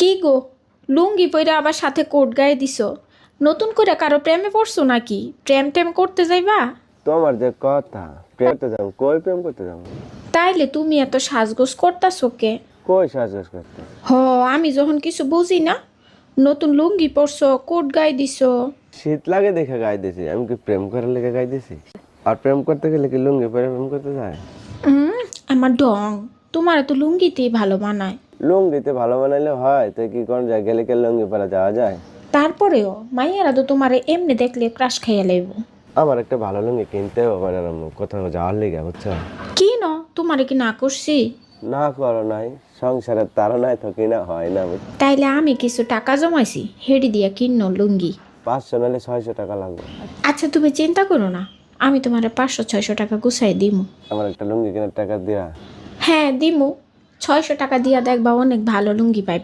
কি গো? লুঙ্গি পইরা আবার সাথে কোট গায়ে দিছো। নতুন করে কারও প্রেমে পড়ছো নাকি? প্রেম টেম করতে যাইবা? তোমার যে কথা প্রেম করতে যাব কই প্রেম করতে যাব? তাইলে তুমি এত সাজগোজ করতাছো কে? কই সাজগোজ করতে? হ আমি যখন কিছু বুঝি না নতুন লুঙ্গি পরছো কোট গায়ে দিছো। শীত লাগে দেখে গাই দিছি আমি কি প্রেম করার লেগে গাই দিছি? আর প্রেম করতে গেলে কি লুঙ্গি পরে প্রেম করতে যায়? আমার ডং তোমার তো লুঙ্গিতেই ভালো মানায়। লুঙ্গিতে ভালো বানাইলে হয় তো কি কোন যায় গেলে কি লুঙ্গি পরা যাওয়া যায়? তারপরেও মাইয়ারা তো তোমারে এমনি দেখলে ক্রাশ খাইয়া লাইব? আমার একটা ভালো লুঙ্গি কিনতে হবে না কোথাও যাওয়ার লেগে বুঝছ? কি ন তোমারে কি না করছি? না করো নাই সংসারের তারা নাই তো কিনা হয় না তাইলে আমি কিছু টাকা জমাইছি হেডি দিয়া কিন্ন লুঙ্গি। পাঁচশো নাহলে ছয়শো টাকা লাগবে। আচ্ছা তুমি চিন্তা করো না আমি তোমার পাঁচশো ছয়শো টাকা গুছাই দিমু। আমার একটা লুঙ্গি কেনার টাকা দিয়া। হ্যাঁ দিমু। ছয়শো টাকা দিয়া দেখবা অনেক ভালো লুঙ্গি পাই।